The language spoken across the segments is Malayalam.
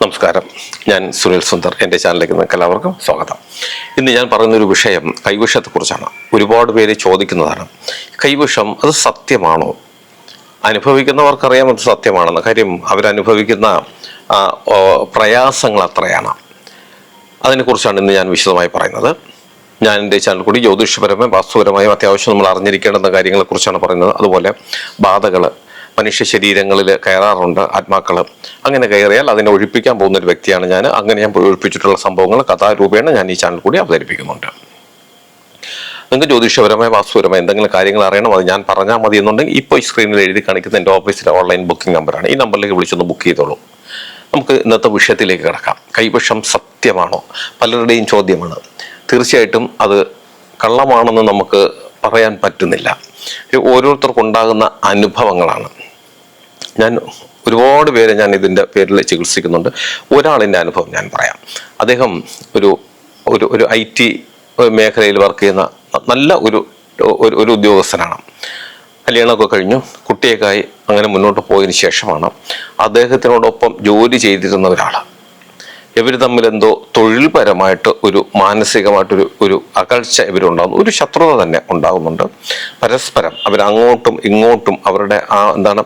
നമസ്കാരം. ഞാൻ സുനിൽ സുന്ദർ. എന്റെ ചാനലിലേക്ക് നിങ്ങൾക്ക് എല്ലാവർക്കും സ്വാഗതം. ഇന്ന് ഞാൻ പറയുന്നൊരു വിഷയം കൈവിഷത്തെക്കുറിച്ചാണ് ഒരുപാട് പേര് ചോദിക്കുന്നതാണ്. കൈവിഷം അത് സത്യമാണോ? അനുഭവിക്കുന്നവർക്കറിയാം അത് സത്യമാണെന്ന്. കാര്യം അവരനുഭവിക്കുന്ന പ്രയാസങ്ങൾ അത്രയാണ്. അതിനെക്കുറിച്ചാണ് ഇന്ന് ഞാൻ വിശദമായി പറയുന്നത്. ഞാൻ എന്റെ ചാനൽ കൂടി ജ്യോതിഷപരമായും വാസ്തുപരമായും അത്യാവശ്യം നമ്മൾ അറിഞ്ഞിരിക്കേണ്ടുന്ന കാര്യങ്ങളെക്കുറിച്ചാണ് പറയുന്നത്. അതുപോലെ ബാധകൾ മനുഷ്യ ശരീരങ്ങളിൽ കയറാറുണ്ട് ആത്മാക്കൾ അങ്ങനെ കയറിയാൽ അതിനെ ഒഴിപ്പിക്കാൻ പോകുന്ന ഒരു വ്യക്തിയാണ് ഞാൻ അങ്ങനെ ഞാൻ ഒഴിപ്പിച്ചിട്ടുള്ള സംഭവങ്ങൾ കഥാരൂപേണ ഞാൻ ഈ ചാനൽ കൂടി അവതരിപ്പിക്കുന്നുണ്ട്. നിങ്ങൾക്ക് ജ്യോതിഷപരമായ വാസ്തുപരമായ എന്തെങ്കിലും കാര്യങ്ങൾ അറിയണം അത് ഞാൻ പറഞ്ഞാൽ മതി എന്നുണ്ടെങ്കിൽ ഇപ്പോൾ ഈ സ്ക്രീനിൽ എഴുതി കാണിക്കുന്ന എന്റെ ഓഫീസിലെ ഓൺലൈൻ ബുക്കിംഗ് നമ്പറാണ് ഈ നമ്പറിലേക്ക് വിളിച്ചൊന്ന് ബുക്ക് ചെയ്തോളൂ. നമുക്ക് ഇന്നത്തെ വിഷയത്തിലേക്ക് കിടക്കാം. കൈവശം സത്യമാണോ? പലരുടെയും ചോദ്യമാണ്. തീർച്ചയായിട്ടും അത് കള്ളമാണെന്ന് നമുക്ക് പറയാൻ പറ്റുന്നില്ല. ഓരോരുത്തർക്കുണ്ടാകുന്ന അനുഭവങ്ങളാണ്. ഞാൻ ഒരുപാട് പേരെ ഞാൻ ഇതിന്റെ പേരിൽ ചികിത്സിക്കുന്നുണ്ട്. ഒരാളിന്റെ അനുഭവം ഞാൻ പറയാം. അദ്ദേഹം ഒരു ഒരു ഒരു ഐ ടി മേഖലയിൽ വർക്ക് ചെയ്യുന്ന നല്ല ഒരു ഒരു ഉദ്യോഗസ്ഥനാണ്. കല്യാണമൊക്കെ കഴിഞ്ഞു. കുട്ടിയൊക്കെ ആയി അങ്ങനെ മുന്നോട്ട് പോയതിന് ശേഷമാണ് അദ്ദേഹത്തിനോടൊപ്പം ജോലി ചെയ്തിരുന്ന ഒരാൾ ഇവർ തമ്മിൽ എന്തോ തൊഴിൽപരമായിട്ട് ഒരു മാനസികമായിട്ടൊരു ഒരു അകൽച്ച ഇവരുണ്ടാകുന്നു ഒരു ശത്രുത തന്നെ ഉണ്ടാകുന്നുണ്ട് പരസ്പരം അവർ അങ്ങോട്ടും ഇങ്ങോട്ടും അവരുടെ ആ എന്താണ്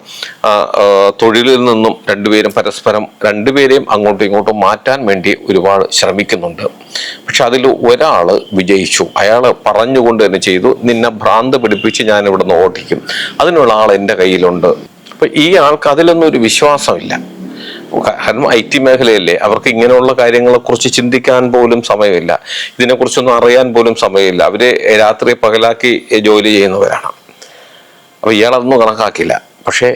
തൊഴിലിൽ നിന്നും രണ്ടുപേരും പരസ്പരം രണ്ടുപേരെയും അങ്ങോട്ടും ഇങ്ങോട്ടും മാറ്റാൻ വേണ്ടി ഒരുപാട് ശ്രമിക്കുന്നുണ്ട്. പക്ഷെ അതിൽ ഒരാൾ വിജയിച്ചു. അയാൾ പറഞ്ഞുകൊണ്ട് തന്നെ ചെയ്തു നിന്നെ ഭ്രാന്ത് പിടിപ്പിച്ച് ഞാൻ ഇവിടുന്ന് ഓടിക്കും. അതിനുള്ള ആൾ എന്റെ കയ്യിലുണ്ട്. അപ്പൊ ഈ ആൾക്ക് അതിലൊന്നും ഒരു വിശ്വാസമില്ല. കാരണം ഐ ടി മേഖലയല്ലേ? അവർക്ക് ഇങ്ങനെയുള്ള കാര്യങ്ങളെ കുറിച്ച് ചിന്തിക്കാൻ പോലും സമയമില്ല. ഇതിനെക്കുറിച്ചൊന്നും അറിയാൻ പോലും സമയമില്ല. അവർ രാത്രി പകലാക്കി ജോലി ചെയ്യുന്നവരാണ്. അപ്പൊ ഇയാളതൊന്നും കണക്കാക്കില്ല പക്ഷേ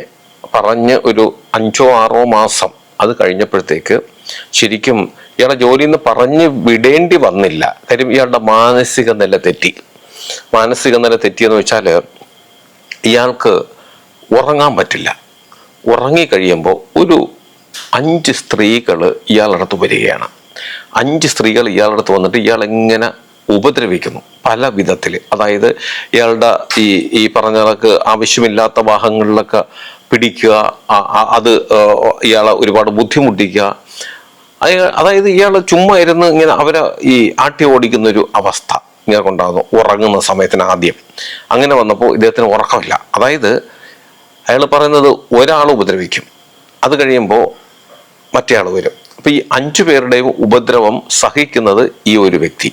പറഞ്ഞ് ഒരു അഞ്ചോ ആറോ മാസം അത് കഴിഞ്ഞപ്പോഴത്തേക്ക് ശരിക്കും ഇയാളെ ജോലിയിൽ നിന്ന് പറഞ്ഞ് വിടേണ്ടി വന്നില്ല. കാര്യം ഇയാളുടെ മാനസിക നില തെറ്റി. മാനസിക നില തെറ്റിയെന്ന് വെച്ചാൽ ഇയാൾക്ക് ഉറങ്ങാൻ പറ്റില്ല. ഉറങ്ങിക്കഴിയുമ്പോൾ ഒരു അഞ്ച് സ്ത്രീകൾ ഇയാളുടെ അടുത്ത് വരികയാണ്. അഞ്ച് സ്ത്രീകൾ ഇയാളുടെ അടുത്ത് വന്നിട്ട് ഇയാൾ എങ്ങനെ ഉപദ്രവിക്കുന്നു പല വിധത്തിൽ. അതായത് ഇയാളുടെ ഈ ഈ പറഞ്ഞ കണക്ക് ആവശ്യമില്ലാത്ത വാഹനങ്ങളിലൊക്കെ പിടിക്കുക അത് ഇയാളെ ഒരുപാട് ബുദ്ധിമുട്ടിക്കുക. അതായത് ഇയാൾ ചുമ്മാ ഇരുന്ന് ഇങ്ങനെ അവരെ ഈ ആട്ടി ഓടിക്കുന്ന ഒരു അവസ്ഥ ഇങ്ങനെ കൊണ്ടാകുന്നു. ഉറങ്ങുന്ന സമയത്തിന് ആദ്യം. അങ്ങനെ വന്നപ്പോൾ ഇദ്ദേഹത്തിന് ഉറക്കമില്ല. അതായത് അയാൾ പറയുന്നത് ഒരാൾ ഉപദ്രവിക്കും. അത് കഴിയുമ്പോൾ മറ്റേ ആൾ വരും. അപ്പൊ ഈ അഞ്ചു പേരുടെയും ഉപദ്രവം സഹിക്കുന്നത് ഈ ഒരു വ്യക്തി.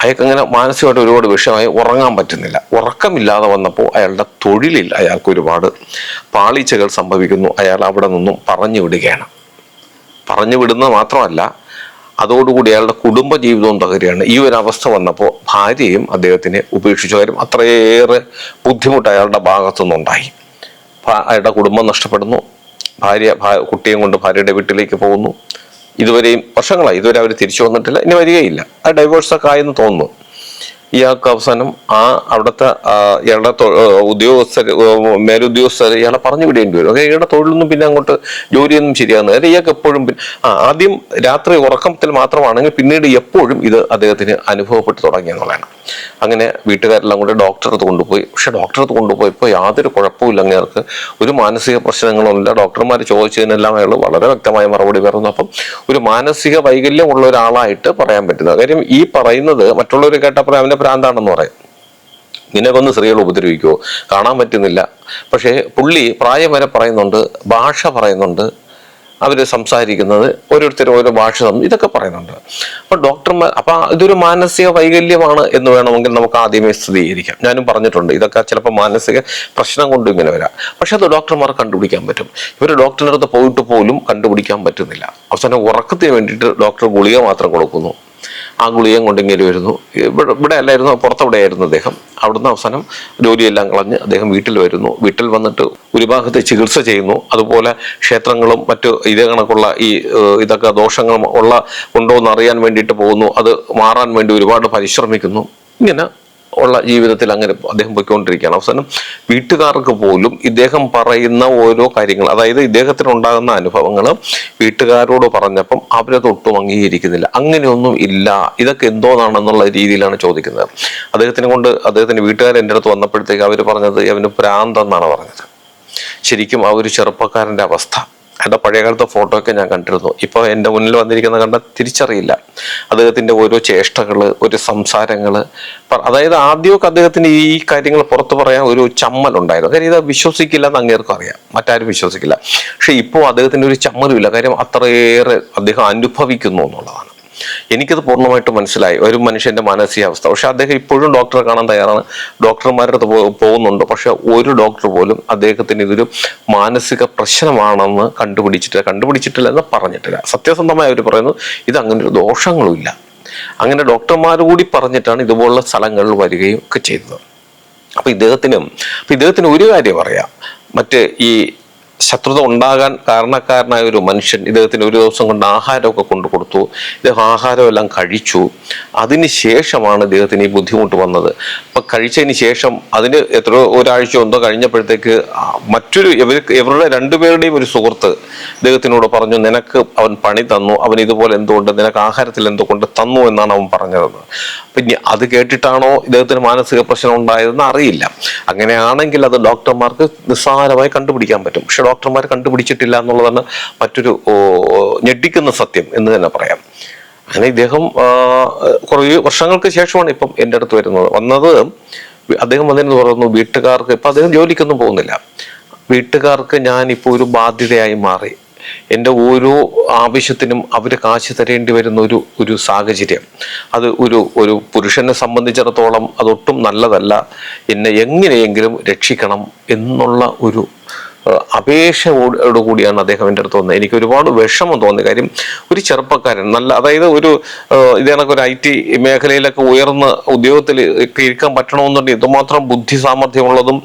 അയാൾക്കങ്ങനെ മാനസികമായിട്ട് ഒരുപാട് വിഷയമായി ഉറങ്ങാൻ പറ്റുന്നില്ല. ഉറക്കമില്ലാതെ വന്നപ്പോൾ അയാളുടെ തൊഴിലിൽ അയാൾക്ക് ഒരുപാട് പാളിച്ചകൾ സംഭവിക്കുന്നു. അയാൾ അവിടെ നിന്നും പറഞ്ഞു വിടുകയാണ്. പറഞ്ഞു വിടുന്നത് മാത്രമല്ല അതോടുകൂടി അയാളുടെ കുടുംബ ജീവിതവും തകരുകയാണ്. ഈ ഒരു അവസ്ഥ വന്നപ്പോൾ ഭാര്യയും അദ്ദേഹത്തിനെ ഉപേക്ഷിച്ചു. കാര്യം അത്രയേറെ ബുദ്ധിമുട്ട് അയാളുടെ ഭാഗത്തുനിന്നുണ്ടായി. അയാളുടെ കുടുംബം നഷ്ടപ്പെടുന്നു. ഭാര്യ കുട്ടിയും കൊണ്ട് ഭാര്യയുടെ വീട്ടിലേക്ക് പോകുന്നു. ഇതുവരെയും വർഷങ്ങളായി. ഇതുവരെ അവർ തിരിച്ചു വന്നിട്ടില്ല. ഇനി വരികയില്ല. ആ ഡൈവേഴ്സൊക്കെ ആയെന്ന് തോന്നുന്നു. ഇയാൾക്ക് അവസാനം ആ അവിടുത്തെ ഇയാളുടെ ഉദ്യോഗസ്ഥർ മേലുദ്യോഗസ്ഥർ ഇയാളെ പറഞ്ഞു വിടേണ്ടി വരും. ഇയാളുടെ തൊഴിലൊന്നും പിന്നെ അങ്ങോട്ട് ജോലിയൊന്നും ശരിയാകുന്നത് അതായത് ഇയാൾക്ക് എപ്പോഴും ആദ്യം രാത്രി ഉറക്കത്തിൽ മാത്രമാണെങ്കിൽ പിന്നീട് എപ്പോഴും ഇത് അദ്ദേഹത്തിന് അനുഭവപ്പെട്ടു തുടങ്ങി എന്നുള്ളതാണ്. അങ്ങനെ വീട്ടുകാരെല്ലാം കൂടെ ഡോക്ടറെ കൊണ്ടുപോയി. പക്ഷെ ഡോക്ടറെ കൊണ്ടുപോയപ്പോൾ യാതൊരു കുഴപ്പമില്ല അങ്ങേർക്ക് ഒരു മാനസിക പ്രശ്നങ്ങളൊന്നുമില്ല ഡോക്ടർമാർ ചോദിച്ചതിനെല്ലാം അയാൾ വളരെ വ്യക്തമായ മറുപടി പറഞ്ഞു. അപ്പം ഒരു മാനസിക വൈകല്യമുള്ള ഒരാളായിട്ട് പറയാൻ പറ്റുന്നത്. കാര്യം ഈ പറയുന്നത് മറ്റുള്ളവർ കേട്ടപ്പോൾ അവന്റെ ഭ്രാന്താണെന്ന് പറയും. നിനക്കൊന്ന് സ്ത്രീകൾ ഉപദ്രവിക്കുമോ കാണാൻ പറ്റുന്നില്ല. പക്ഷേ പുള്ളി പ്രായം വരെ പറയുന്നുണ്ട് ഭാഷ പറയുന്നുണ്ട് അവർ സംസാരിക്കുന്നത് ഓരോരുത്തരും ഓരോ ഭാഷ ഇതൊക്കെ പറയുന്നുണ്ട്. അപ്പൊ ഡോക്ടർമാർ അപ്പൊ ഇതൊരു മാനസിക വൈകല്യമാണ് എന്ന് വേണമെങ്കിൽ നമുക്ക് ആദ്യമേ സ്ഥിരീകരിക്കാം. ഞാനും പറഞ്ഞിട്ടുണ്ട് ഇതൊക്കെ ചിലപ്പോൾ മാനസിക പ്രശ്നം കൊണ്ടും ഇങ്ങനെ വരാം. പക്ഷെ അത് ഡോക്ടർമാർ കണ്ടുപിടിക്കാൻ പറ്റും. ഇവർ ഡോക്ടറിന്റെ അടുത്ത് പോയിട്ട് പോലും കണ്ടുപിടിക്കാൻ പറ്റുന്നില്ല. അവസാനം ഉറക്കത്തിന് വേണ്ടിയിട്ട് ഡോക്ടർ ഗുളിക മാത്രം കൊടുക്കുന്നു. ആ ഗുളികയും കൊണ്ട് വരുന്നു. ഇവിടെ ഇവിടെ അല്ലായിരുന്നു പുറത്തവിടെ ആയിരുന്നു അദ്ദേഹം? അവിടുന്ന് അവസാനം ജോലിയെല്ലാം കളഞ്ഞ് അദ്ദേഹം വീട്ടിൽ വരുന്നു. വീട്ടിൽ വന്നിട്ട് ഒരു ഭാഗത്ത് ചികിത്സ ചെയ്യുന്നു. അതുപോലെ ക്ഷേത്രങ്ങളും മറ്റു ഇതേ കണക്കുള്ള ഈ ഇതൊക്കെ ദോഷങ്ങളും ഉള്ള ഉണ്ടോ എന്ന് അറിയാൻ വേണ്ടിയിട്ട് പോകുന്നു. അത് മാറാൻ വേണ്ടി ഒരുപാട് പരിശ്രമിക്കുന്നു. ഇങ്ങനെ ഉള്ള ജീവിതത്തിൽ അങ്ങനെ അദ്ദേഹം പോയിക്കൊണ്ടിരിക്കുകയാണ്. അവസാനം വീട്ടുകാർക്ക് പോലും ഇദ്ദേഹം പറയുന്ന ഓരോ കാര്യങ്ങൾ അതായത് ഇദ്ദേഹത്തിന് ഉണ്ടാകുന്ന അനുഭവങ്ങൾ വീട്ടുകാരോട് പറഞ്ഞപ്പം അവരത് ഒട്ടും അംഗീകരിക്കുന്നില്ല. അങ്ങനെയൊന്നും ഇല്ല. ഇതൊക്കെ എന്തോന്നാണെന്നുള്ള രീതിയിലാണ് ചോദിക്കുന്നത്. അദ്ദേഹത്തിനെ കൊണ്ട് അദ്ദേഹത്തിന്റെ വീട്ടുകാർ എന്റെ അടുത്ത് വന്നപ്പോഴത്തേക്ക് അവർ പറഞ്ഞത് അവന് ഭ്രാന്തെന്നാണ് പറഞ്ഞത്. ശരിക്കും ആ ഒരു ചെറുപ്പക്കാരന്റെ അവസ്ഥ. എന്റെ പഴയകാലത്തെ ഫോട്ടോ ഒക്കെ ഞാൻ കണ്ടിരുന്നു. ഇപ്പോൾ എന്റെ മുന്നിൽ വന്നിരിക്കുന്ന കണ്ട തിരിച്ചറിയില്ല. അദ്ദേഹത്തിന്റെ ഓരോ ചേഷ്ടകൾ ഒരു സംസാരങ്ങൾ അതായത് ആദ്യമൊക്കെ അദ്ദേഹത്തിന് ഈ കാര്യങ്ങൾ പുറത്തു പറയാൻ ഒരു ചമ്മലുണ്ടായിരുന്നു കാര്യം ഇത് വിശ്വസിക്കില്ല എന്ന് അങ്ങേർക്കും അറിയാം. മറ്റാരും വിശ്വസിക്കില്ല. പക്ഷെ ഇപ്പോൾ അദ്ദേഹത്തിന്റെ ഒരു ചമ്മലുമില്ല കാര്യം അത്രയേറെ അദ്ദേഹം അനുഭവിക്കുന്നു എന്നുള്ളതാണ്. എനിക്കത് പൂർണമായിട്ട് മനസ്സിലായി. ഒരു മനുഷ്യന്റെ മാനസികാവസ്ഥ. പക്ഷെ അദ്ദേഹം ഇപ്പോഴും ഡോക്ടറെ കാണാൻ തയ്യാറാണ്. ഡോക്ടർമാരുടെ അടുത്ത് പോകുന്നുണ്ട്. പക്ഷെ ഒരു ഡോക്ടർ പോലും അദ്ദേഹത്തിന് ഇതൊരു മാനസിക പ്രശ്നമാണെന്ന് കണ്ടുപിടിച്ചിട്ടില്ല. കണ്ടുപിടിച്ചിട്ടില്ല എന്ന് പറഞ്ഞിട്ടില്ല. സത്യസന്ധമായി അവർ പറയുന്നു ഇത് അങ്ങനെ ഒരു ദോഷങ്ങളുമില്ല അങ്ങനെ ഡോക്ടർമാർ കൂടി പറഞ്ഞിട്ടാണ് ഇതുപോലുള്ള സ്ഥലങ്ങളിൽ വരികയും ഒക്കെ ചെയ്തത്. അപ്പൊ ഇദ്ദേഹത്തിനും അപ്പൊ ഇദ്ദേഹത്തിന് ഒരു കാര്യം പറയാം മറ്റ് ഈ ശത്രുത ഉണ്ടാകാൻ കാരണക്കാരനായ ഒരു മനുഷ്യൻ ഇദ്ദേഹത്തിന് ഒരു ദിവസം കൊണ്ട് ആഹാരമൊക്കെ കൊണ്ടു കൊടുത്തു. ഇദ്ദേഹം ആഹാരമെല്ലാം കഴിച്ചു. അതിന് ശേഷമാണ് ഇദ്ദേഹത്തിന് ഈ ബുദ്ധിമുട്ട് വന്നത്. അപ്പൊ കഴിച്ചതിന് ശേഷം അതിന് എത്ര ഒരാഴ്ച ഒന്നോ കഴിഞ്ഞപ്പോഴത്തേക്ക് മറ്റൊരു ഇവരുടെ രണ്ടുപേരുടെയും ഒരു സുഹൃത്ത് ഇദ്ദേഹത്തിനോട് പറഞ്ഞു നിനക്ക് അവൻ പണി തന്നു. അവൻ ഇതുപോലെ എന്തുകൊണ്ട് നിനക്ക് ആഹാരത്തിൽ എന്തുകൊണ്ട് തന്നു എന്നാണ് അവൻ പറഞ്ഞത്. പിന്നെ അത് കേട്ടിട്ടാണോ ഇദ്ദേഹത്തിന് മാനസിക പ്രശ്നം ഉണ്ടായതെന്ന് അറിയില്ല. അങ്ങനെയാണെങ്കിൽ അത് ഡോക്ടർമാർക്ക് നിസ്സാരമായി കണ്ടുപിടിക്കാൻ പറ്റും. പക്ഷെ ഡോക്ടർമാർ കണ്ടുപിടിച്ചിട്ടില്ല എന്നുള്ളതാണ് മറ്റൊരു ഞെട്ടിക്കുന്ന സത്യം എന്ന് തന്നെ പറയാം. അങ്ങനെ ഇദ്ദേഹം കുറേ വർഷങ്ങൾക്ക് ശേഷമാണ് ഇപ്പം എന്റെ അടുത്ത് വരുന്നത്. വന്നത് അദ്ദേഹം വന്നിരുന്നു പറയുന്നു വീട്ടുകാർക്ക് ഇപ്പം അദ്ദേഹം ജോലിക്കൊന്നും പോകുന്നില്ല. വീട്ടുകാർക്ക് ഞാൻ ഇപ്പോൾ ഒരു ബാധ്യതയായി മാറി. എന്റെ ഓരോ ആവശ്യത്തിനും അവർ കാശ് തരേണ്ടി വരുന്ന ഒരു ഒരു സാഹചര്യം. അത് ഒരു ഒരു പുരുഷനെ സംബന്ധിച്ചിടത്തോളം അതൊട്ടും നല്ലതല്ല. എന്നെ എങ്ങനെയെങ്കിലും രക്ഷിക്കണം എന്നുള്ള ഒരു അപേക്ഷയോട് കൂടിയാണ് അദ്ദേഹം എന്റെ അടുത്ത് വന്നത്. എനിക്ക് ഒരുപാട് വിഷമം തോന്നി കാര്യം ഒരു ചെറുപ്പക്കാരൻ നല്ല അതായത് ഒരു ഇതേ ഒരു ഐ ടി മേഖലയിലൊക്കെ ഉയർന്ന ഉദ്യോഗത്തിൽ ഒക്കെ ഇരിക്കാൻ പറ്റണമെന്നുണ്ടെങ്കിൽ ഇതുമാത്രം ബുദ്ധി സാമർഥ്യമുള്ളതും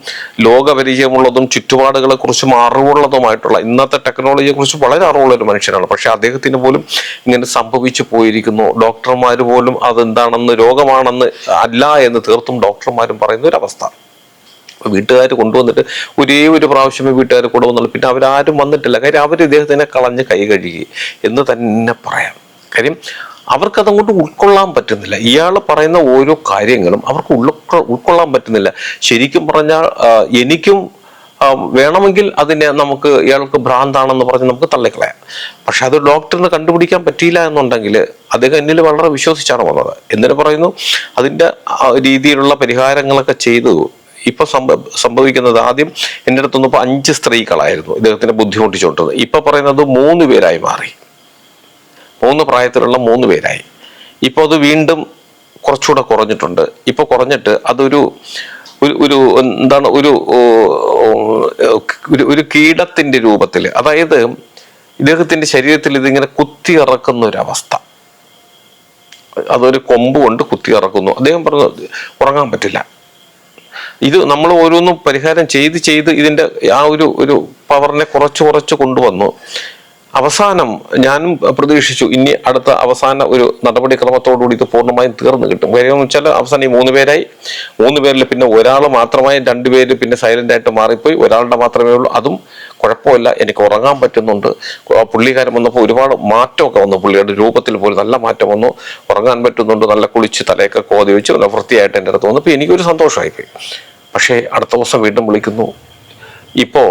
ലോകപരിചയമുള്ളതും ചുറ്റുപാടുകളെ കുറിച്ചും അറിവുള്ളതുമായിട്ടുള്ള ഇന്നത്തെ ടെക്നോളജിയെ കുറിച്ച് വളരെ അറിവുള്ള ഒരു മനുഷ്യനാണ്. പക്ഷെ അദ്ദേഹത്തിന് പോലും ഇങ്ങനെ സംഭവിച്ചു പോയിരിക്കുന്നു. ഡോക്ടർമാർ പോലും അതെന്താണെന്ന് രോഗമാണെന്ന് അല്ല എന്ന് തീർത്തും ഡോക്ടർമാരും പറയുന്ന ഒരു അവസ്ഥ വീട്ടുകാർ കൊണ്ടുവന്നിട്ട് ഒരേ ഒരു പ്രാവശ്യമേ വീട്ടുകാർ കൊണ്ടുവന്നുള്ളൂ പിന്നെ അവരാരും വന്നിട്ടില്ല. കാര്യം അവർ ഇദ്ദേഹത്തിനെ കളഞ്ഞ് കൈ കഴുകി എന്ന് തന്നെ പറയാം. കാര്യം അവർക്കതങ്ങോട്ട് ഉൾക്കൊള്ളാൻ പറ്റുന്നില്ല. ഇയാൾ പറയുന്ന ഓരോ കാര്യങ്ങളും അവർക്ക് ഉൾക്കൊ ഉൾക്കൊള്ളാൻ പറ്റുന്നില്ല. ശരിക്കും പറഞ്ഞാൽ എനിക്കും വേണമെങ്കിൽ അതിനെ നമുക്ക് ഇയാൾക്ക് ഭ്രാന്താണെന്ന് പറഞ്ഞ് നമുക്ക് തള്ളിക്കളയാം. പക്ഷെ അത് ഡോക്ടറിന് കണ്ടുപിടിക്കാൻ പറ്റിയില്ല എന്നുണ്ടെങ്കിൽ അദ്ദേഹം എന്നിൽ വളരെ വിശ്വസിച്ചാണ് വന്നത്. എന്നിട്ട് പറയുന്നു അതിന്റെ രീതിയിലുള്ള പരിഹാരങ്ങളൊക്കെ ചെയ്തു ഇപ്പൊ സംഭ സംഭവിക്കുന്നത് ആദ്യം എന്റെ അടുത്ത് വന്നപ്പോൾ അഞ്ച് സ്ത്രീകളായിരുന്നു. ഇദ്ദേഹത്തിനെ ബുദ്ധിമുട്ടിച്ചുകൊണ്ടത് ഇപ്പൊ പറയുന്നത് മൂന്ന് പേരായി മാറി. മൂന്ന് പ്രായത്തിലുള്ള മൂന്ന് പേരായി. ഇപ്പോൾ അത് വീണ്ടും കുറച്ചുകൂടെ കുറഞ്ഞിട്ടുണ്ട്. ഇപ്പൊ കുറഞ്ഞിട്ട് അതൊരു ഒരു ഒരു എന്താണ് ഒരു ഒരു കീടത്തിന്റെ രൂപത്തിൽ അതായത് ഇദ്ദേഹത്തിന്റെ ശരീരത്തിൽ ഇതിങ്ങനെ കുത്തി ഇറക്കുന്ന അവസ്ഥ അതൊരു കൊമ്പ് കൊണ്ട് കുത്തി ഇറക്കുന്നു. അദ്ദേഹം പറഞ്ഞു ഉറങ്ങാൻ പറ്റില്ല. ഇത് നമ്മൾ ഓരോന്നും പരിഹാരം ചെയ്ത് ചെയ്ത് ഇതിന്റെ ആ ഒരു ഒരു പവറിനെ കുറച്ച് കുറച്ച് കൊണ്ടുവന്നു. അവസാനം ഞാനും പ്രതീക്ഷിച്ചു ഇനി അടുത്ത അവസാന ഒരു നടപടിക്രമത്തോടുകൂടി ഇത് പൂർണമായും തീർന്നു കിട്ടും. കാര്യം എന്ന് വെച്ചാൽ അവസാനം ഈ മൂന്ന് പേരായി. മൂന്ന് പേരിൽ പിന്നെ ഒരാൾ മാത്രമായി രണ്ടുപേര് പിന്നെ സൈലന്റ് ആയിട്ട് മാറിപ്പോയി. ഒരാളുടെ മാത്രമേ ഉള്ളൂ. അതും കുഴപ്പമില്ല. എനിക്ക് ഉറങ്ങാൻ പറ്റുന്നുണ്ട്. പുള്ളിക്കാരം വന്നപ്പോൾ ഒരുപാട് മാറ്റമൊക്കെ വന്നു. പുള്ളിയുടെ രൂപത്തിൽ പോലും നല്ല മാറ്റം വന്നു. ഉറങ്ങാൻ പറ്റുന്നുണ്ട്. നല്ല കുളിച്ച് തലയൊക്കെ കോതി വെച്ച് നല്ല വൃത്തിയായിട്ട് എന്റെ അടുത്ത് വന്നപ്പോൾ എനിക്കൊരു സന്തോഷമായിപ്പോയി. പക്ഷേ അടുത്ത ദിവസം വീണ്ടും വിളിക്കുന്നു. ഇപ്പോൾ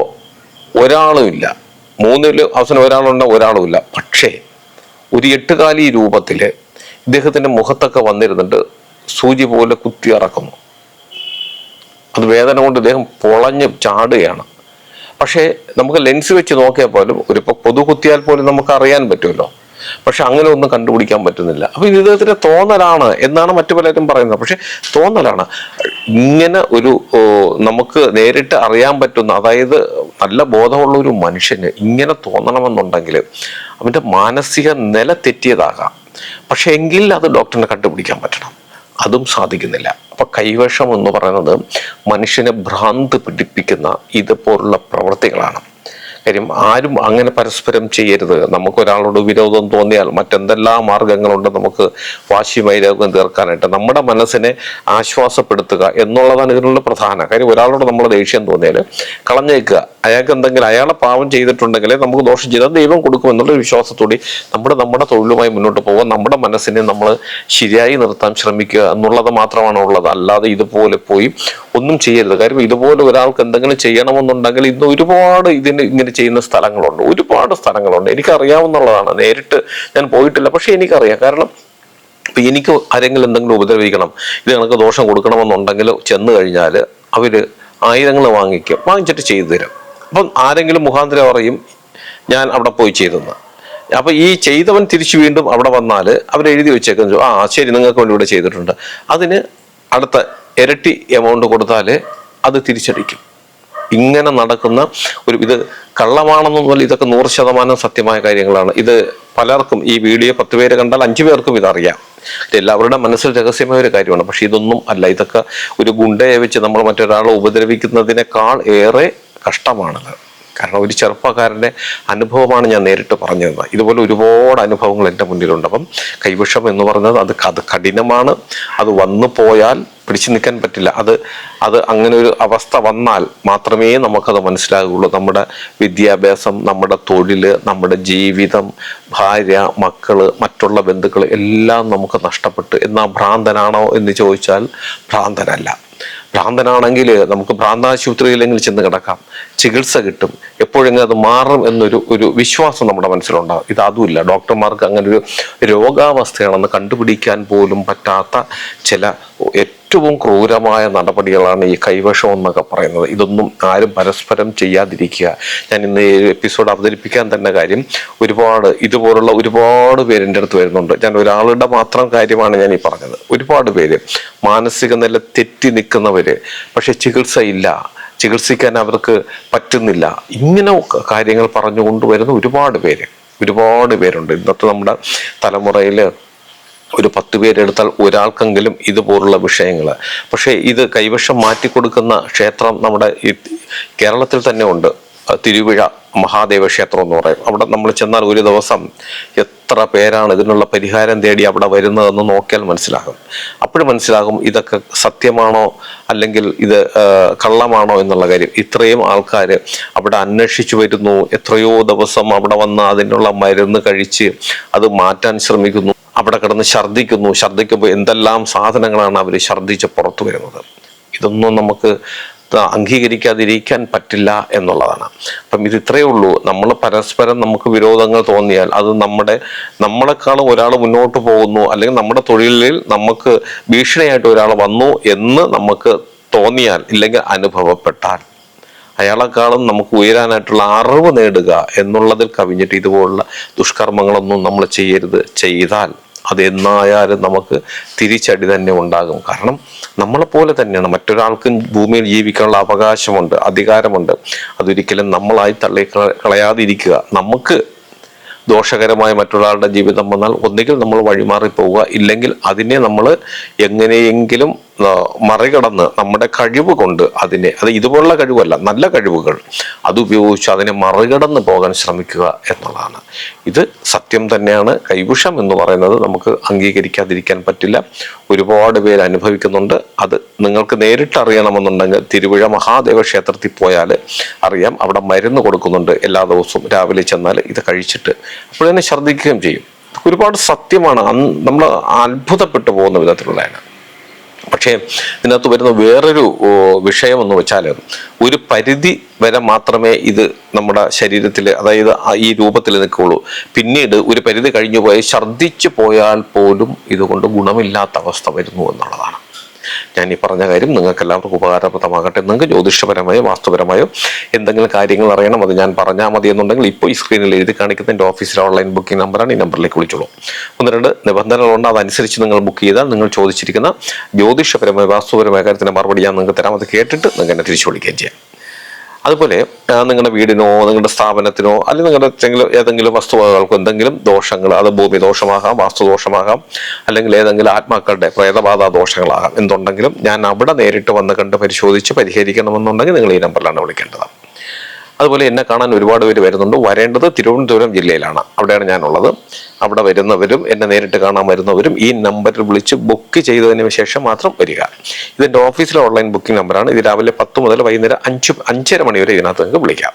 ഒരാളും ഇല്ല. മൂന്നിൽ അവസാനം ഒരാളുണ്ട് ഒരാളും ഇല്ല. പക്ഷേ ഒരു എട്ടുകാലി രൂപത്തിൽ ഇദ്ദേഹത്തിന്റെ മുഖത്തൊക്കെ വന്നിരുന്നിട്ട് സൂചി പോലെ കുത്തി ഇറക്കുന്നു അത് വേദന കൊണ്ട് ഇദ്ദേഹം പൊളഞ്ഞ് ചാടുകയാണ്. പക്ഷേ നമുക്ക് ലെൻസ് വെച്ച് നോക്കിയാൽ പോലും ഒരു കൊതു കുത്തിയാൽ പോലും നമുക്ക് അറിയാൻ പറ്റുമല്ലോ. പക്ഷെ അങ്ങനെ ഒന്നും കണ്ടുപിടിക്കാൻ പറ്റുന്നില്ല. അപ്പൊ ഇത് ഇദ്ദേഹത്തിന്റെ തോന്നലാണ് എന്നാണ് മറ്റു പലരും പറയുന്നത്. പക്ഷെ തോന്നലാണ്. ഇങ്ങനെ ഒരു നമുക്ക് നേരിട്ട് അറിയാൻ പറ്റുന്ന അതായത് നല്ല ബോധമുള്ള ഒരു മനുഷ്യന് ഇങ്ങനെ തോന്നണമെന്നുണ്ടെങ്കിൽ അവന്റെ മാനസിക നില തെറ്റിയതാകാം. പക്ഷെ എങ്കിൽ അത് ഡോക്ടറിനെ കണ്ടുപിടിക്കാൻ പറ്റണം. അതും സാധിക്കുന്നില്ല. അപ്പൊ കൈവശം എന്ന് പറയുന്നത് മനുഷ്യനെ ഭ്രാന്ത് പിടിപ്പിക്കുന്ന ഇതുപോലുള്ള പ്രവൃത്തികളാണ്. കാര്യം ആരും അങ്ങനെ പരസ്പരം ചെയ്യരുത്. നമുക്ക് ഒരാളോട് വിരോധം തോന്നിയാൽ മറ്റെന്തെല്ലാം മാർഗങ്ങളുണ്ട് നമുക്ക് വാശി വൈരാഗ്യം തീർക്കാനായിട്ട്. നമ്മുടെ മനസ്സിനെ ആശ്വാസപ്പെടുത്തുക എന്നുള്ളതാണ് ഇതിനുള്ള പ്രധാന കാര്യം. ഒരാളോട് നമ്മൾ ദേഷ്യം തോന്നിയാൽ കളഞ്ഞേക്കുക. അയാൾക്ക് എന്തെങ്കിലും അയാളെ പാവം ചെയ്തിട്ടുണ്ടെങ്കിൽ നമുക്ക് ദോഷം ചെയ്താൽ ദൈവം കൊടുക്കും എന്നുള്ള ഒരു വിശ്വാസത്തോടെ നമ്മുടെ നമ്മുടെ തൊഴിലുമായി മുന്നോട്ട് പോകുക നമ്മുടെ മനസ്സിനെ നമ്മൾ ശരിയായി നിർത്താൻ ശ്രമിക്കുക എന്നുള്ളത് മാത്രമാണ് ഉള്ളത്. അല്ലാതെ ഇതുപോലെ പോയി ഒന്നും ചെയ്യരുത്. കാര്യം ഇതുപോലെ ഒരാൾക്ക് എന്തെങ്കിലും ചെയ്യണമെന്നുണ്ടെങ്കിൽ ഇന്ന് ഒരുപാട് ഇതിന് ഇങ്ങനെ ചെയ്യുന്ന സ്ഥലങ്ങളുണ്ട്. ഒരുപാട് സ്ഥലങ്ങളുണ്ട്. എനിക്കറിയാവുന്നതാണ് നേരിട്ട് ഞാൻ പോയിട്ടില്ല. പക്ഷെ എനിക്കറിയാം. കാരണം ഇപ്പൊ എനിക്ക് ആരെങ്കിലും എന്തെങ്കിലും ഉപദ്രവിക്കണം ഇത് കണക്ക് ദോഷം കൊടുക്കണമെന്നുണ്ടെങ്കിൽ ചെന്ന് കഴിഞ്ഞാൽ അവർ ആയുധങ്ങൾ വാങ്ങിക്കും. വാങ്ങിച്ചിട്ട് ചെയ്തു തരും. അപ്പം ആരെങ്കിലും മുഖാന്തരം പറയും ഞാൻ അവിടെ പോയി ചെയ്തെന്ന് അപ്പൊ ഈ ചെയ്തവൻ തിരിച്ചു വീണ്ടും അവിടെ വന്നാൽ അവരെഴുതി വെച്ചേക്കുന്നു. ആ ശരി നിങ്ങൾക്ക് വേണ്ടി ഇവിടെ ചെയ്തിട്ടുണ്ട്. അതിന് അടുത്ത ഇരട്ടി എമൗണ്ട് കൊടുത്താൽ അത് തിരിച്ചടിക്കും. ഇങ്ങനെ നടക്കുന്ന ഒരു ഇത് കള്ളമാണെന്നൊന്നുമല്ല ഇതൊക്കെ നൂറ് ശതമാനം സത്യമായ കാര്യങ്ങളാണ്. ഇത് പലർക്കും ഈ വീഡിയോ പത്ത് പേര് കണ്ടാൽ അഞ്ചു പേർക്കും ഇതറിയാം. എല്ലാവരുടെ മനസ്സിൽ രഹസ്യമായ ഒരു കാര്യമാണ്. പക്ഷെ ഇതൊന്നും അല്ല. ഇതൊക്കെ ഒരു ഗുണ്ടയെ വെച്ച് നമ്മൾ മറ്റൊരാളെ ഉപദ്രവിക്കുന്നതിനേക്കാൾ ഏറെ കഷ്ടമാണത്. കാരണം ഒരു ചെറുപ്പക്കാരന്റെ അനുഭവമാണ് ഞാൻ നേരിട്ട് പറഞ്ഞത്. ഇതുപോലെ ഒരുപാട് അനുഭവങ്ങൾ എന്റെ മുന്നിലുണ്ട്. അപ്പം കൈവിഷം എന്ന് പറയുന്നത് അത് അത് കഠിനമാണ്. അത് വന്നു പോയാൽ പിടിച്ചു നിൽക്കാൻ പറ്റില്ല. അത് അത് അങ്ങനെ ഒരു അവസ്ഥ വന്നാൽ മാത്രമേ നമുക്കത് മനസ്സിലാകുള്ളൂ. നമ്മുടെ വിദ്യാഭ്യാസം നമ്മുടെ തൊഴിൽ നമ്മുടെ ജീവിതം ഭാര്യ മക്കൾ മറ്റുള്ള ബന്ധുക്കൾ എല്ലാം നമുക്ക് നഷ്ടപ്പെട്ട് എന്നാ ഭ്രാന്തനാണോ എന്ന് ചോദിച്ചാൽ ഭ്രാന്തനല്ല. ഭ്രാന്തനാണെങ്കിൽ നമുക്ക് ഭ്രാന്താശുപത്രിയിലെങ്കിലും ചെന്ന് കിടക്കാം. ചികിത്സ കിട്ടും. എപ്പോഴെങ്കിലും അത് മാറും എന്നൊരു ഒരു വിശ്വാസം നമ്മുടെ മനസ്സിലുണ്ടാകും ഇത് അതുമില്ല. ഡോക്ടർമാർക്ക് അങ്ങനെ ഒരു രോഗാവസ്ഥയാണെന്ന് കണ്ടുപിടിക്കാൻ പോലും പറ്റാത്ത ചില ഏറ്റവും ക്രൂരമായ നടപടികളാണ് ഈ കൈവശം എന്നൊക്കെ പറയുന്നത്. ഇതൊന്നും ആരും പരസ്പരം ചെയ്യാതിരിക്കുക. ഞാൻ ഇന്ന് ഈ എപ്പിസോഡ് അവതരിപ്പിക്കാൻ തന്നെ കാര്യം ഒരുപാട് ഇതുപോലുള്ള ഒരുപാട് പേര് എന്റെ അടുത്ത് വരുന്നുണ്ട്. ഞാൻ ഒരാളുടെ മാത്രം കാര്യമാണ് ഞാൻ ഈ പറഞ്ഞത്. ഒരുപാട് പേര് മാനസിക നില തെറ്റി നിൽക്കുന്നവര് പക്ഷെ ചികിത്സയില്ല. ചികിത്സിക്കാൻ അവർക്ക് പറ്റുന്നില്ല. ഇങ്ങനെ കാര്യങ്ങൾ പറഞ്ഞു കൊണ്ടുവരുന്ന ഒരുപാട് പേര് ഒരുപാട് പേരുണ്ട്. ഇന്നത്തെ നമ്മുടെ തലമുറയിൽ ഒരു പത്ത് പേരെടുത്താൽ ഒരാൾക്കെങ്കിലും ഇതുപോലുള്ള വിഷയങ്ങൾ. പക്ഷേ ഇത് കൈവശം മാറ്റിക്കൊടുക്കുന്ന ക്ഷേത്രം നമ്മുടെ കേരളത്തിൽ തന്നെ ഉണ്ട്. തിരുവിഴ മഹാദേവ ക്ഷേത്രം എന്ന് പറയും. അവിടെ നമ്മൾ ചെന്നാൽ ഒരു ദിവസം എത്ര പേരാണ് ഇതിനുള്ള പരിഹാരം തേടി അവിടെ വരുന്നതെന്ന് നോക്കിയാൽ മനസ്സിലാകും. അപ്പോഴും മനസ്സിലാകും ഇതൊക്കെ സത്യമാണോ അല്ലെങ്കിൽ ഇത് കള്ളമാണോ എന്നുള്ള കാര്യം. ഇത്രയും ആൾക്കാർ അവിടെ അന്വേഷിച്ചു വരുന്നു. എത്രയോ ദിവസം അവിടെ വന്ന് അതിനുള്ള മരുന്ന് കഴിച്ച് അത് മാറ്റാൻ ശ്രമിക്കുന്നു. അവിടെ കിടന്ന് ഛർദ്ദിക്കുന്നു. ഛർദ്ദിക്കുമ്പോൾ എന്തെല്ലാം സാധനങ്ങളാണ് അവർ ഛർദ്ദിച്ച് പുറത്തു വരുന്നത്? ഇതൊന്നും നമുക്ക് അംഗീകരിക്കാതിരിക്കാൻ പറ്റില്ല എന്നുള്ളതാണ്. അപ്പം ഇത് ഇത്രയേ ഉള്ളൂ. നമ്മൾ പരസ്പരം നമുക്ക് വിരോധങ്ങൾ തോന്നിയാൽ അത് നമ്മുടെ നമ്മളെക്കാളും ഒരാൾ മുന്നോട്ട് പോകുന്നു അല്ലെങ്കിൽ നമ്മുടെ തൊഴിലിൽ നമുക്ക് ഭീഷണിയായിട്ട് ഒരാൾ വന്നു എന്ന് നമുക്ക് തോന്നിയാൽ ഇല്ലെങ്കിൽ അനുഭവപ്പെട്ടാൽ അയാളെക്കാളും നമുക്ക് ഉയരാനായിട്ടുള്ള അറിവ് നേടുക എന്നുള്ളതിൽ കവിഞ്ഞിട്ട് ഇതുപോലുള്ള ദുഷ്കർമ്മങ്ങളൊന്നും നമ്മൾ ചെയ്യരുത്. ചെയ്താൽ അതെന്നായാലും നമുക്ക് തിരിച്ചടി തന്നെ ഉണ്ടാകും. കാരണം നമ്മളെപ്പോലെ തന്നെയാണ്. മറ്റൊരാൾക്കും ഭൂമിയിൽ ജീവിക്കാനുള്ള അവകാശമുണ്ട് അധികാരമുണ്ട്. അതൊരിക്കലും നമ്മളായി തള്ളി കളയാതിരിക്കുക. നമുക്ക് ദോഷകരമായ മറ്റൊരാളുടെ ജീവിതം വന്നാൽ ഒന്നുകിൽ നമ്മൾ വഴിമാറി പോവുക ഇല്ലെങ്കിൽ അതിനെ നമ്മൾ എങ്ങനെയെങ്കിലും മറികടന്ന് നമ്മുടെ കഴിവ് കൊണ്ട് അതിനെ അത് ഇതുപോലുള്ള കഴിവല്ല നല്ല കഴിവുകൾ അത് ഉപയോഗിച്ച് അതിനെ മറികടന്ന് പോകാൻ ശ്രമിക്കുക എന്നുള്ളതാണ്. ഇത് സത്യം തന്നെയാണ്. കൈവിഷം എന്ന് പറയുന്നത് നമുക്ക് അംഗീകരിക്കാതിരിക്കാൻ പറ്റില്ല. ഒരുപാട് പേര് അനുഭവിക്കുന്നുണ്ട്. അത് നിങ്ങൾക്ക് നേരിട്ട് അറിയണമെന്നുണ്ടെങ്കിൽ തിരുവിഴ മഹാദേവ ക്ഷേത്രത്തിൽ പോയാൽ അറിയാം. അവിടെ മരുന്ന് കൊടുക്കുന്നുണ്ട് എല്ലാ ദിവസവും. രാവിലെ ചെന്നാൽ ഇത് കഴിച്ചിട്ട് അപ്പോൾ തന്നെ ഛർദ്ദിക്കുകയും ചെയ്യും. ഒരുപാട് സത്യമാണ്. നമ്മൾ അത്ഭുതപ്പെട്ടു പോകുന്ന വിധത്തിലുള്ളതാണ് പക്ഷേ ഇതിനകത്ത് വരുന്ന വേറൊരു ഓ, വിഷയം എന്ന് വെച്ചാൽ ഒരു പരിധി വരെ മാത്രമേ ഇത് നമ്മുടെ ശരീരത്തിൽ അതായത് ഈ രൂപത്തിൽ നിൽക്കുകയുള്ളൂ. പിന്നീട് ഒരു പരിധി കഴിഞ്ഞു പോയി ഛർദ്ദിച്ചു പോയാൽ പോലും ഇതുകൊണ്ട് ഗുണമില്ലാത്ത അവസ്ഥ വരുന്നു എന്നുള്ളതാണ്. ഞാൻ ഈ പറഞ്ഞ കാര്യം നിങ്ങൾക്ക് എല്ലാവർക്കും ഉപകാരപ്രദമാകട്ടെ. നിങ്ങൾക്ക് ജ്യോതിഷപരമായോ വാസ്തുപരമായോ എന്തെങ്കിലും കാര്യങ്ങൾ അറിയണം അത് ഞാൻ പറഞ്ഞാൽ മതി എന്നുണ്ടെങ്കിൽ ഇപ്പോൾ ഈ സ്ക്രീനിൽ എഴുതി കാണിക്കുന്ന എന്റെ ഓഫീസിലെ ഓൺലൈൻ ബുക്കിംഗ് നമ്പറാണ് ഈ നമ്പറിലേക്ക് വിളിച്ചോളൂ. ഒന്ന് രണ്ട് നിബന്ധനകളുണ്ട്. അതനുസരിച്ച് നിങ്ങൾ ബുക്ക് ചെയ്താൽ നിങ്ങൾ ചോദിച്ചിരിക്കുന്ന ജ്യോതിഷപരമായ വാസ്തുപരമായ കാര്യത്തിന്റെ മറുപടി ഞാൻ നിങ്ങൾക്ക് തരാം. അത് കേട്ടിട്ട് നിങ്ങൾക്ക് എന്നെ തിരിച്ചു വിളിക്കുകയും ചെയ്യാം. അതുപോലെ നിങ്ങളുടെ വീടിനോ നിങ്ങളുടെ സ്ഥാപനത്തിനോ അല്ലെങ്കിൽ നിങ്ങളുടെ ഏതെങ്കിലും ഏതെങ്കിലും വസ്തുവകൾക്കോ എന്തെങ്കിലും ദോഷങ്ങൾ അത് ഭൂമി ദോഷമാകാം വാസ്തുദോഷമാകാം അല്ലെങ്കിൽ ഏതെങ്കിലും ആത്മാക്കളുടെ പ്രേതബാധ ദോഷങ്ങളാകാം എന്തുണ്ടെങ്കിലും ഞാൻ അവിടെ നേരിട്ട് വന്ന് കണ്ട് പരിശോധിച്ച് പരിഹരിക്കണമെന്നുണ്ടെങ്കിൽ നിങ്ങൾ ഈ നമ്പറിലാണ് വിളിക്കേണ്ടത്. അതുപോലെ എന്നെ കാണാൻ ഒരുപാട് പേര് വരുന്നുണ്ട്. വരേണ്ടത് തിരുവനന്തപുരം ജില്ലയിലാണ്. അവിടെയാണ് ഞാനുള്ളത്. അവിടെ വരുന്നവരും എന്നെ നേരിട്ട് കാണാൻ വരുന്നവരും ഈ നമ്പറിൽ വിളിച്ച് ബുക്ക് ചെയ്തതിന് ശേഷം മാത്രം വരിക. ഇതിന്റെ ഓഫീസിലെ ഓൺലൈൻ ബുക്കിംഗ് നമ്പറാണ് ഇത് രാവിലെ പത്ത് മുതൽ വൈകുന്നേരം അഞ്ച് അഞ്ചര മണി വരെ ഇതിനകത്ത് നിങ്ങൾക്ക് വിളിക്കാം.